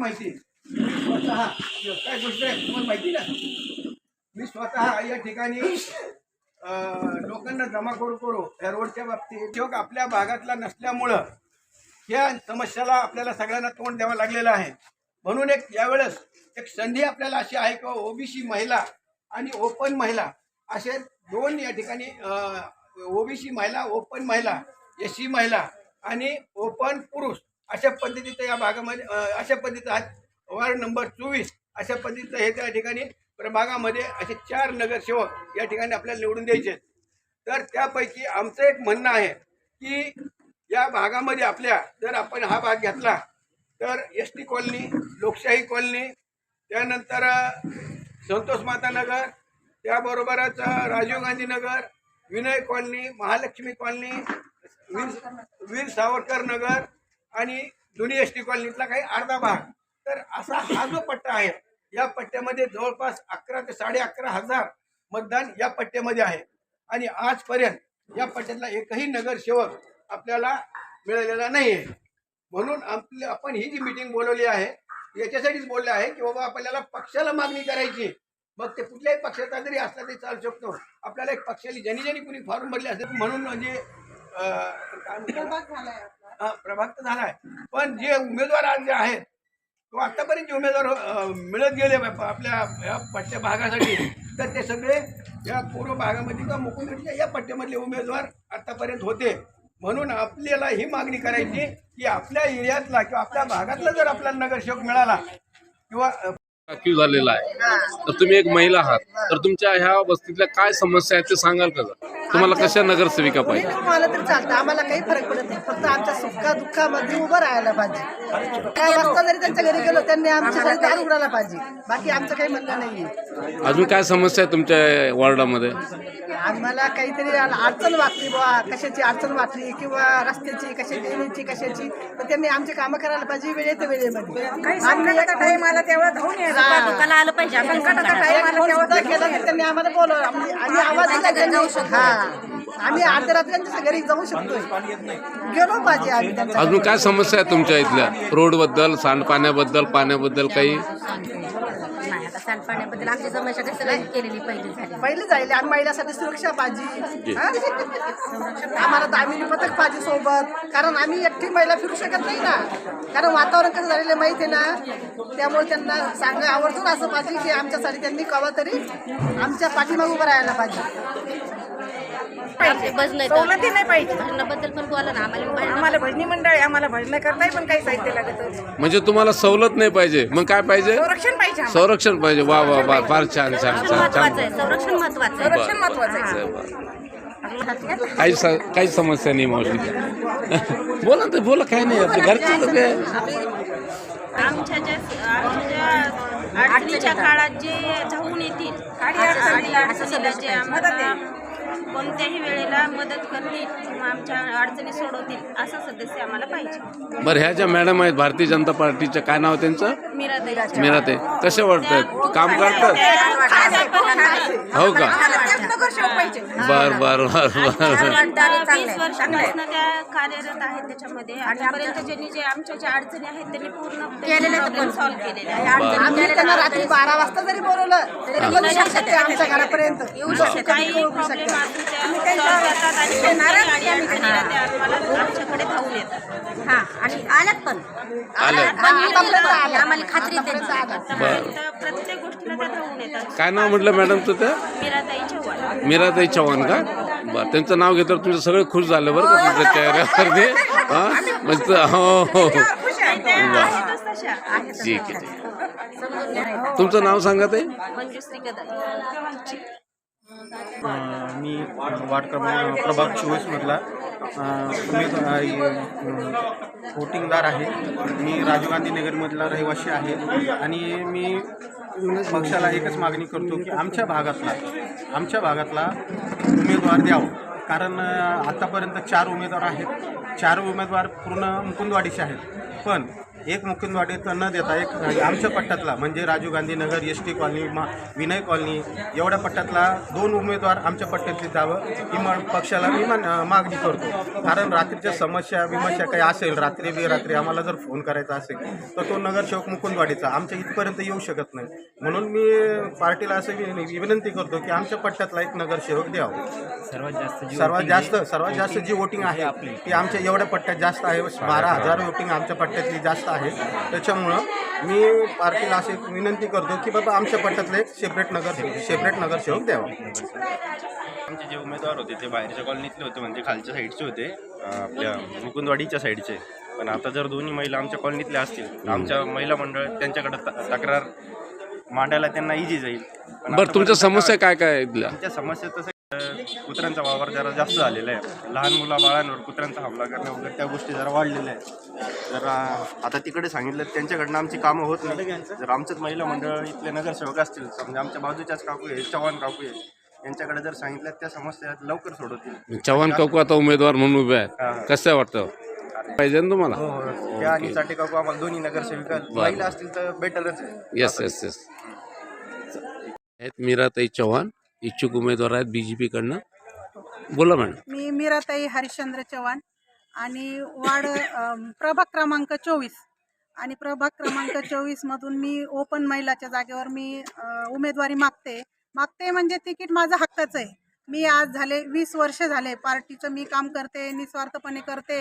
माहिती स्वतः काय गोष्ट आहे? तुम्हाला माहिती ना मी स्वतः या ठिकाणी लोकांना जमा करू करू या रोडच्या बाबतीत उद्योग आपल्या भागातला नसल्यामुळं या समस्याला आपल्याला सगळ्यांना तोंड द्यावं लागलेलं आहे. म्हणून एक यावेळेस एक संधी आपल्याला अशी आहे की ओबीसी महिला आणि ओपन महिला असे दोन या ठिकाणी ओबीसी महिला ओपन महिला एस सी महिला आणि ओपन पुरुष अशा पद्धतीचं या भागामध्ये अशा पद्धतीचं आज वार्ड नंबर चोवीस अशा पद्धतीचं हे त्या ठिकाणी प्रभागामध्ये असे चार नगरसेवक या ठिकाणी आपल्याला निवडून द्यायचे तर त्यापैकी आमचं एक म्हणणं आहे की या भागामध्ये आपल्या जर आपण हा भाग घेतला तर S T colony Lokshahi colony त्यानंतर संतोष माता नगर त्याबरोबरच राजीव गांधी नगर विनय कॉलनी महालक्ष्मी कॉलनी वीर वीर सावरकर नगर आणि जुनी एस टी कॉलनीतला काही अर्धा भाग. तर असा हा जो पट्टा आहे या पट्ट्यामध्ये जवळपास अकरा ते साडे अकरा हजार मतदान या पट्ट्यामध्ये आहे. आणि आजपर्यंत या पट्ट्यातला एकही नगरसेवक आपल्याला मिळालेला नाही आहे म्हणून आपली आपण ही जी मिटिंग बोलवली आहे याच्यासाठीच बोलले आहे की बाबा आपल्याला पक्षाला मागणी करायची मग ते कुठल्याही पक्षाचा जरी असला तरी चालू शकतो. आपल्याला एक पक्षाली ज्यांनी ज्यांनी कुणी फॉर्म भरले असेल म्हणून म्हणजे अं, झालाय. पण जे उमेदवार आज जे आहेत तो आतापर्यंत जे उमेदवार मिळत गेले आपल्या या पट्ट्या भागासाठी तर ते सगळे या पूर्व भागामध्ये किंवा मुकुंदच्या या पट्ट्यामधले उमेदवार आतापर्यंत होते. म्हणून आपल्याला ही मागणी करायची की आपल्या एरियातला किंवा आपल्या भागातला जर आपल्याला नगरसेवक मिळाला किंवा झालेला आहे. तर तुम्ही एक महिला आहात. तर तुमच्या ह्या वस्तीतल्या काय समस्या आहेत ते सांगाल का तुम्हाला कशा नगरसेविका पाहिजे? आलं तर चालतं. आम्हाला काही फरक पडत नाही. फक्त आमच्या सुखा दुःखामध्ये उभं राहायला पाहिजे. काय वाजता जरी त्यांच्या घरी गेलो त्यांनी आमच्यासाठी दार उघडायला पाहिजे. बाकी आमचं काही म्हणणं नाहीये. अजून काय समस्या आहे तुमच्या वॉर्डामध्ये? आम्हाला काहीतरी अडचण वाटली बुवा. कशाची अडचण वाटली किंवा रस्त्याची कशाची येण्याची कशाची? तर त्यांनी आमची कामं करायला पाहिजे. वेळेत वेळेमध्ये आम्ही एक- टाइमाला तेव्हा धावून. हा. दुकानाला आलं पाहिजे आमच्या केला तर त्यांनी आम्हाला बोलवलं आम्ही आवाज हा. आम्ही अर्ध्या घरी जाऊ शकतोय. गेलो पाहिजे आम्ही त्यांच्या अजून काय समस्या आहे तुमच्या इथल्या? रोडबद्दल सांडपाण्याबद्दल पाण्याबद्दल काही? नाही आता सांडपाण्याबद्दल आमची समस्या काही सगळी केलेली पहिली झाली. पहिले जाईल आणि महिलासाठी सुरक्षा पाहिजे. हा? आम्हाला दामिनी पथक पाहिजे सोबत. कारण आम्ही एकटी महिला फिरू शकत नाही ना. कारण वातावरण कसं झालेलं आहे माहिती आहे ना? त्यामुळे त्यांना सांग आवर्जून असं पाहिजे की आमच्यासाठी त्यांनी कवा तरी आमच्या पाठीमागे उभं राहायला पाहिजे. भजन सवलती नाही पाहिजे. भजनाबद्दल पण बोला ना आम्हाला आम्हाला भजनी मंडळ आहे आम्हाला भजन करताही पण काही साहित्य लागत म्हणजे तुम्हाला सवलत नाही पाहिजे. मग काय पाहिजे? संरक्षण पाहिजे आम्हाला. संरक्षण पाहिजे. वा वा वा फार छान छान छान महत्वाचं छान आहे संरक्षण महत्वाचं आहे. संरक्षण महत्वाचं आहे. काही स- काही समस्या नाही मावशी. बोला ते बोला काय नाही आपल्या घरचे लोक आहे. आमच्या ज्या आमच्या अडचणीच्या काळात जे धावून येतील अडचणी अडचणीला जे आम्हाला कोणत्याही वेळेला मदत करतील आमच्या अडचणी सोडवतील असा सदस्य आम्हाला पाहिजे. बरं ह्या ज्या मॅडम आहेत भारतीय जनता पार्टीच्या काय नाव आहे त्यांचं? मीरा मीरा ते कसे वाटतात? काम करतात? हो का? बर बर बर बर. वीस वर्षापासून त्या कार्यरत आहेत त्याच्यामध्ये. आतापर्यंत ज्यांनी जे आमच्या ज्या अडचणी आहेत त्यांनी पूर्ण प्रॉब्लेम सॉल्व्ह केलेले आहे आम्ही त्यांना रात्री बारा वाजता जरी बोलवलं तरी येऊ शकते आमच्या घरापर्यंत. येऊ शकते. काही प्रॉब्लेम आमच्याकडे धावून येतात हा आणि आल्यात पण. आम्हाला खात्री प्रत्येक गोष्टीला त्या धावून येतात. काय नाव म्हटलं मॅडमचं ते? मीराताई चव्हाण. मीराताई चव्हाण का? बरं त्यांचं नाव घेतलं तुमचे सगळे खुश झाले बरं का तुमच्या चेहऱ्यावरती. हा? म्हणजे हो हो हो. तशा. ठीक आहे ठीक आहे. तुमचं नाव सांगा ते मंजुश्री कदम अं, मी वार्ड क्रमांक प्रभाग चोवीसमधला उमेदवार वोटिंगदार आहे. मी राजीव गांधी नगरमधला रहिवासी आहे. आणि मी पक्षाला एकच मागणी करतो की आमच्या भागातला आमच्या भागातला उमेदवार द्यावं. कारण आत्तापर्यंत चार उमेदवार आहेत. चार उमेदवार पूर्ण मुकुंदवाडीचे आहेत. पण एक मुकुंदवाडीत न देता एक आमच्या पट्ट्यातला म्हणजे Rajiv Gandhi Nagar S T colony मा विनय कॉलनी एवढ्या पट्ट्यातला दोन उमेदवार आमच्या पट्ट्यातली जावं ही मा पक्षाला मी मान मागणी करतो. कारण रात्रीच्या समस्या विमर्शा काही असेल रात्री बेरात्री आम्हाला जर फोन करायचा असेल तर तो नगरसेवक मुकुंदवाडीचा आमच्या इथपर्यंत येऊ शकत नाही. म्हणून मी पार्टीला असं विनंती करतो की आमच्या पट्ट्यातला एक नगरसेवक द्यावा. सर्वात जास्त सर्वात जास्त सर्वात जास्त जी वोटिंग आहे आपली. ती आमच्या एवढ्या पट्ट्यात जास्त आहे. बारा हजार वोटिंग आमच्या पट्ट्यातली जास्त आहे. त्याच्यामुळं मी पार्टीला अशी एक विनंती करतो की बाबा आमच्या पट्ट्यातले एक सेपरेट नगर सेपरेट नगरसेवक द्यावा. आमचे जे उमेदवार होते ते बाहेरच्या कॉलनीतले होते म्हणजे खालच्या साईडचे होते आपल्या मुकुंदवाडीच्या साईडचे. पण आता जर दोन्ही महिला आमच्या कॉलनीतल्या असतील तर आमच्या महिला मंडळ त्यांच्याकडे तक्रार मांडायला त्यांना इझी जाईल. बरं तुमच्या समस्या काय काय समस्या तसं कुत्र्यांचा वावर जरा जास्त झालेला आहे. लहान मुलाबाळांवर कुत्र्यांचा हमला करणं वगैरे त्या गोष्टी जरा वाढलेल्या आहेत. जर आता तिकडे सांगितलं त्यांच्याकडनं आमची कामं होत नाही. जर आमचंच महिला मंडळ इथले नगरसेवक असतील समजा आमच्या बाजूच्याच काकू आहे चव्हाण काकू आहे यांच्याकडे जर सांगितलं त्या समस्या लवकर सोडवतील. चव्हाण काकू आता उमेदवार म्हणून उभे. आहेत. कसं वाटतं? पाहिजे ना तुम्हाला? हो हो. त्या आणि चाटे काकू आम्हाला दोन्ही नगरसेविका महिला असतील तर बेटरच आहे. येस येस येस आहेत मीराताई चव्हाण इच्छुक उमेदवार आहेत बी जे पीकडनं बोला मॅडम. मी मीराताई हरिश्चंद्र चव्हाण आणि वार्ड अम, प्रभाग क्रमांक चोवीस. आणि प्रभाग क्रमांक चोवीसमधून मी ओपन महिलाच्या जागेवर मी उमेदवारी मागते. मागते म्हणजे तिकीट माझं हक्काचं आहे. मी आज झाले वीस वर्ष झाले पार्टीचं मी काम करते निस्वार्थपणे करते.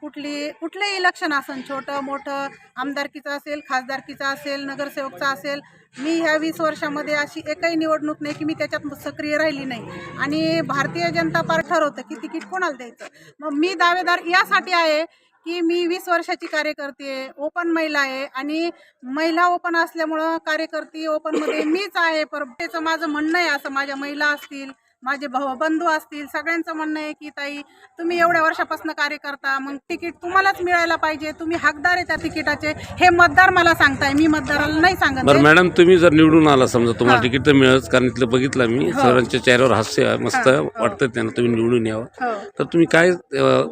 कुठली कुठलंही इलेक्शन असेल छोटं मोठं आमदारकीचं असेल खासदारकीचं असेल नगरसेवकचं असेल मी ह्या वीस वर्षामध्ये अशी एकही निवडणूक नाही की मी त्याच्यात सक्रिय राहिली नाही. आणि भारतीय जनता पार्टी ठरवतं की तिकीट कोणाला द्यायचं? मग मी दावेदार यासाठी आहे की मी वीस वर्षाची कार्यकर्ती आहे ओपन महिला आहे आणि महिला ओपन असल्यामुळं कार्यकर्ती ओपनमध्ये मीच आहे पर त्याचं माझं म्हणणं आहे असं माझ्या महिला असतील माझे भाऊ बंधू असतील सगळ्यांचं म्हणणं आहे की ताई तुम्ही एवढ्या वर्षापासून कार्य करता मग तिकीट तुम्हालाच मिळायला पाहिजे तुम्ही हकदार आहे त्या तिकिटाचे हे मतदार मला सांगताय मी मतदाराला नाही सांगत बरं. मॅडम तुम्ही जर निवडून आला समजा तुम्हाला. तिकीट तर मिळत कारण इथलं बघितलं मी हो. सर्वांच्या चेहऱ्यावर हास्य मस्त हा. वाटतं त्यांना तुम्ही निवडून यावं हो तर तुम्ही काय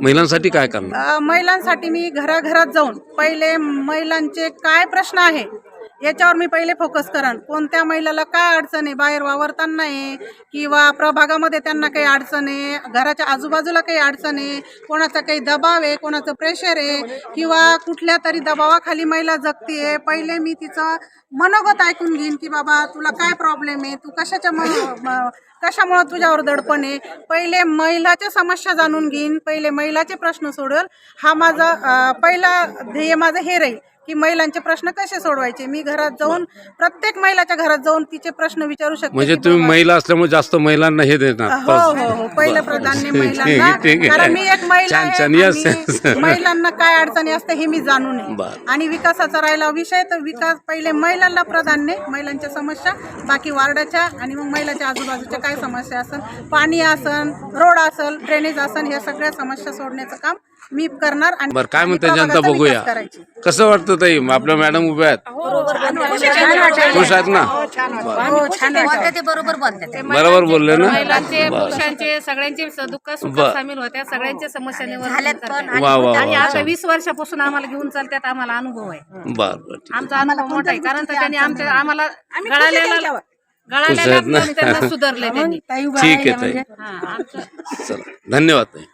महिलांसाठी काय करणार महिलांसाठी मी घराघरात जाऊन पहिले महिलांचे काय प्रश्न आहे याच्यावर मी पहिले फोकस करण. कोणत्या महिलाला काय अडचण आहे? बाहेर वावरताना आहे किंवा प्रभागामध्ये त्यांना काही अडचण आहे? घराच्या आजूबाजूला काही अडचण आहे? कोणाचा काही दबाव आहे? कोणाचं प्रेशर आहे? किंवा कुठल्या तरी दबावाखाली महिला जगते पहिले मी तिचं मनोगत ऐकून घेईन की बाबा तुला काय प्रॉब्लेम आहे? तू कशाच्या म- म- कशामुळं तुझ्यावर दडपण आहे? पहिले महिलाच्या समस्या जाणून घेईन. पहिले महिलाचे प्रश्न सोडवेल हा माझा पहिला ध्येय माझं हे राहील. की महिलांचे प्रश्न कसे सोडवायचे मी घरात जाऊन प्रत्येक महिलाच्या घरात जाऊन तिचे प्रश्न विचारू शकते म्हणजे की तुम्ही बाबा- महिला असल्यामुळे जास्त महिलांना हे देणार हो हो हो पहिलं प्राधान्य महिलांना ठीक आहे. कारण मी एक महिला छान, आहे छान. Yes, yes. आणि महिलांना काय अडचणी असते हे मी जाणून आहे बरं. आणि विकासाचा राहिला विषय तर विकास पहिले महिलांना प्राधान्य महिलांच्या समस्या बाकी वार्डाच्या आणि मग महिलाच्या आजूबाजूच्या काय समस्या असन पाणी असन रोड असल ड्रेनेज असन या सगळ्या समस्या सोडण्याचं काम मी करणार आणि बरं काय म्हणते जनता बघूया. कसं वाटतं ताई? आपल्या मॅडम उभ्या आहेत. खुश आहेत ना? हो छान वाटतं. बोलते ते बरोबर ते बरोबर बोलले ना? महिलांचे. पुरुषांचे सगळ्यांचे दुःख सुख बरं. सामील होत्या. सगळ्यांच्या समस्या निवारण झाल्यात करतात. पण वा वा आणि वा आता वीस वर्षापासून आम्हाला घेऊन चालतात आम्हाला अनुभव आहे. बर बर ठीक आमचा अनुभव मोठा आहे. कारण तर त्यांनी आमच्या आम्हाला खुश खुश आहेत ना? त्यांना सुधरले त्यांनी. ताई उभा ठीक आहे ताई. म्हणजे. हा, आमचं चला धन्यवाद ताई.